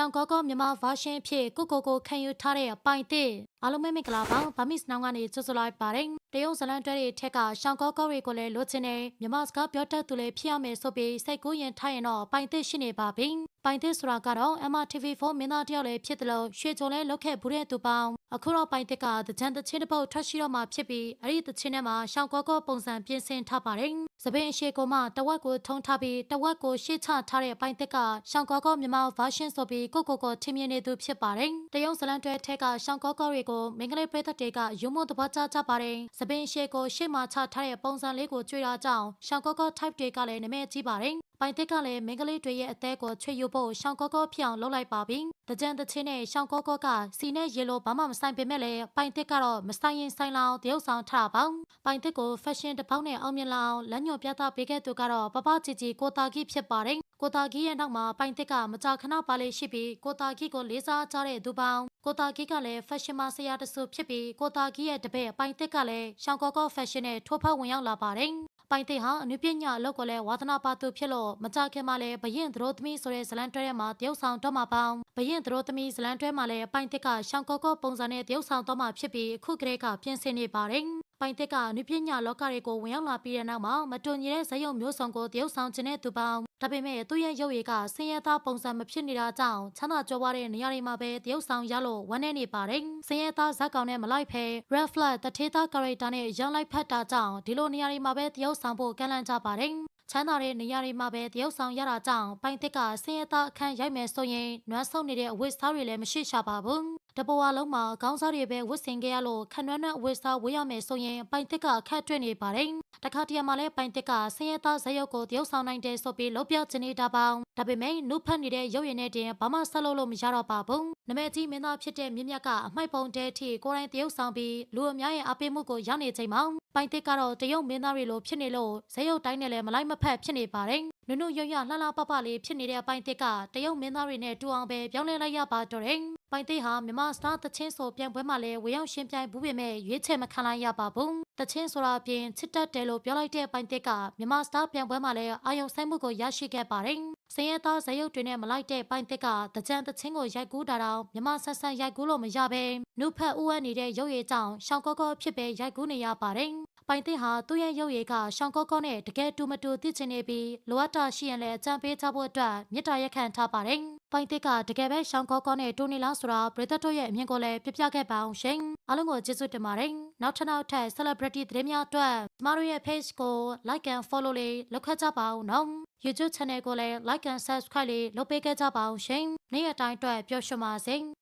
ရှောင်းကောကောမြန်မာဗာရှင်အဖြစ်ကိုကိုကိုခံယူထားတဲ့ပိုင်တစ်အားလုံးပဲမင်္ဂလာပါဗာမစ်နောင်ကနေကြိုဆိုလိုက်ပါတယ်တရုတ်ဇလန်တွဲတွေထက်ကရှောင်းကောကောတွေကိုလည်းလိုချင်တယ်မြန်မာစကားပြောတတ်သူလည်းဖြစ်ရမယ်ဆိုပြီးစိတ်ကူးရင်ထားရင်တော့ပိုင်တစ်ရှိနေပါပြီပိုင်တစ်ဆိုတာကတော့ MRTV4 မင်းသားတယောက်လည်းဖြစ်တယ်လို့ရွှေကြုံလည်းလုတ်ခဲ့ဘူးတဲ့သူပေါင်းအခုတော့ပိုင်တစ်ကတကြံတချင်းတစ်ပုတ်ထွက်ရှိတော့မှဖြစ်ပြီးအဲ့ဒီတချင်းထဲမှာရှောင်းကောကောပုံစံပြင်ဆင်ထားပါတယ်သပင်းအရှိကိုမှတဝက်ကိုထုံထားပြီးတဝက်ကိုရှေ့ချထားတဲ့ပိုင်တစ်ကရှောင်းကောကောမြန်မာဗာရှင်ဆိုပြီးကိုကိုကိုထင်မြင်နေသူဖြစ်ပါတယ်တရုတ်ဇလန်တွဲထက်ကရှောင်းကောကောတွေကိုမင်္ဂလိပရိသတ်တွေကယူမို့သဘောကျကြပါတယ်သပင်းအရှိကိုရှေ့မှာချထားတဲ့ပုံစံလေးကိုကြွေတာကြောင့်ရှောင်းကောကော type တွေကလည်းနာမည်ကြီးပါတယ်ပိုင်တက်ကလည်းမင်္ဂလိတွေရဲ့အသေးကိုချွေယူဖို့ရှောင်းကောကောဖြစ်အောင်လုပ်လိုက်ပါပြီ။တကြံတချင်းနဲ့ရှောင်းကောကောကစီနဲ့ရေလိုဘာမှမဆိုင်ပေမဲ့လည်းပိုင်တက်ကတော့မဆိုင်ရင်ဆိုင်လောက်တရုပ်ဆောင်ထားပါ။ပိုင်တက်ကို fashion တစ်ပေါက်နဲ့အောင်မြင်လာအောင်လက်ညှို့ပြသပေးခဲ့သူကတော့ပပချီချီကိုတာကြီးဖြစ်ပါတယ်။ကိုတာကြီးရဲ့နောက်မှာပိုင်တက်ကမကြာခဏပါလေးရှိပြီးကိုတာကြီးကိုလေးစားကြတဲ့သူပေါင်းကိုတာကြီးကလည်း fashion မဆရာတဆူဖြစ်ပြီးကိုတာကြီးရဲ့တပည့်ပိုင်တက်ကလည်းရှောင်းကောကော fashion နဲ့ထိုးဖောက်ဝင်ရောက်လာပါတယ်။ပိုင်တဲ့ဟာအနုပညာအလုပ်ကိုလည်းဝါသနာပါသူဖြစ်လို့မကြခင်မှာလည်းဘရင်သရိုသမီးဆိုတဲ့ဇလန်တွဲထဲမှာတရုတ်ဆောင်တော့မှာပေါင်းဘရင်သရိုသမီးဇလန်တွဲမှာလည်းပိုင်တက်ကရှောင်းကောကောပုံစံနဲ့တရုတ်ဆောင်တော့မှာဖြစ်ပြီးအခုကလေးကပြင်ဆင်နေပါတယ် ပိုင်တက်ကအနုပညာလောကတွေကိုဝင်ရောက်လာပြီးတဲ့နောက်မှာမတွန်ညီတဲ့ဇယုံမျိုးစုံကိုတရုတ်ဆောင်ခြင်းတဲ့သူပေါင်းဒါပေမဲ့သူ့ရဲ့ရုပ်ရည်ကဆင်းရဲသားပုံစံမဖြစ်နေတာကြောင့်ချမ်းသာကြွယ်ဝတဲ့နေရာတွေမှာပဲတရုတ်ဆောင်ရလို့ဝမ်းနေနေပါတယ်ဆင်းရဲသားဇက်ကောင်နဲ့မလိုက်ဖဲ red flag တထေးသား character နဲ့ရောင်းလိုက်ဖက်တာကြောင့်ဒီလိုနေရာတွေမှာပဲတရုတ်ဆောင်ဖို့ကန့်လန့်ကြပါတယ်ချမ်းသာတဲ့နေရာတွေမှာပဲတရုတ်ဆောင်ရတာကြောင့်ပိုင်တက်ကဆင်းရဲသားအခန်းရိုက်မယ်ဆိုရင်နွမ်းဆုံနေတဲ့အဝတ်စားတွေလည်းမရှိရှာပါဘူး တဘဝလုံးမှာခေါင်းစားတွေပဲဝတ်ဆင်ခဲ့ရလို့ခနွမ်းနဲ့အဝတ်စားဝေးရမယ်ဆိုရင်ပိုင်တက်ကခက်တွေ့နေပါတယ်တခါတရံမှာလည်းပိုင်တက်ကဆင်းရဲသားဇယုတ်ကိုတရုတ်ဆောင်နိုင်တယ်ဆိုပြီးလုပ်ပြချင်နေတာပေါင်းဒါပေမဲ့နုဖတ်နေတဲ့ရုပ်ရည်နဲ့တင်ဘာမှဆက်လုပ်လို့မရတော့ပါဘူးနမဲကြီးမင်းသားဖြစ်တဲ့မြင့်မြတ်ကအမိုက်ပုံတဲထိကိုယ်တိုင်တရုတ်ဆောင်ပြီးလူအများရဲ့အပိမှုကိုရောက်နေချိန်မှာပိုင်တက်ကတော့တရုတ်မင်းသားတွေလိုဖြစ်နေလို့ဇယုတ်တိုင်းနဲ့လည်းမလိုက်မဖက်ဖြစ်နေပါတယ်နုနုရွရွလှလှပပလေးဖြစ်နေတဲ့ပိုင်တက်ကတရုတ်မင်းသားတွေနဲ့တူအောင်ပဲပြောင်းလဲလိုက်ရပါတော့တယ် ပိုင်သိဟာမြမစတာတချင်းဆိုပြန်ပွဲမှာလည်းဝေရောက်ရှင်ပြိုင်ဘူးပေမဲ့ရွေးချယ်မခံလိုက်ရပါဘူးတချင်းဆိုတာအပြင်ချစ်တတ်တယ်လို့ပြောလိုက်တဲ့ပိုင်သစ်ကမြမစတာပြန်ပွဲမှာလည်းအာယုံဆိုင်မှုကိုရရှိခဲ့ပါတယ်စင်ရသားဇယုတ်တွေနဲ့မလိုက်တဲ့ပိုင်သစ်ကတကြံတချင်းကိုရိုက်ကူးတာတော့မြမဆက်ဆန်ရိုက်ကူးလို့မရပဲနုဖက်ဥဝဲနေတဲ့ရုပ်ရည်ကြောင့်ရှောင်းကောကောဖြစ်ပဲရိုက်ကူးနေရပါတယ် ပိုင်တဲ့ဟာသူ့ရဲ့ရုပ်ရည်ကရှောင်းကောကောနဲ့တကယ်တူမတူသိချင်နေပြီးလိုအပ်တာရှိရင်လည်းအကြံပေးချဖို့အတွက်မေတ္တာရက်ခံထားပါတယ်။ပိုင်တဲ့ကတကယ်ပဲရှောင်းကောကောနဲ့တူနေလားဆိုတာပရိသတ်တို့ရဲ့အမြင်ကိုလည်းပြပြခဲ့ပါအောင်ရှင်။အားလုံးကိုကျေးဇူးတင်ပါတယ်။နောက်ထပ်နောက်ထပ် celebrity သတင်းများအတွက်ကျမတို့ရဲ့ page ကို like and follow လေးလုပ်ခတ်ကြပါဦးနော်။ YouTube channel ကိုလည်း like and subscribe လေးလုပ်ပေးခဲ့ကြပါအောင်ရှင်။နေ့ရက်တိုင်းအတွက်ပျော်ရွှင်ပါစေ။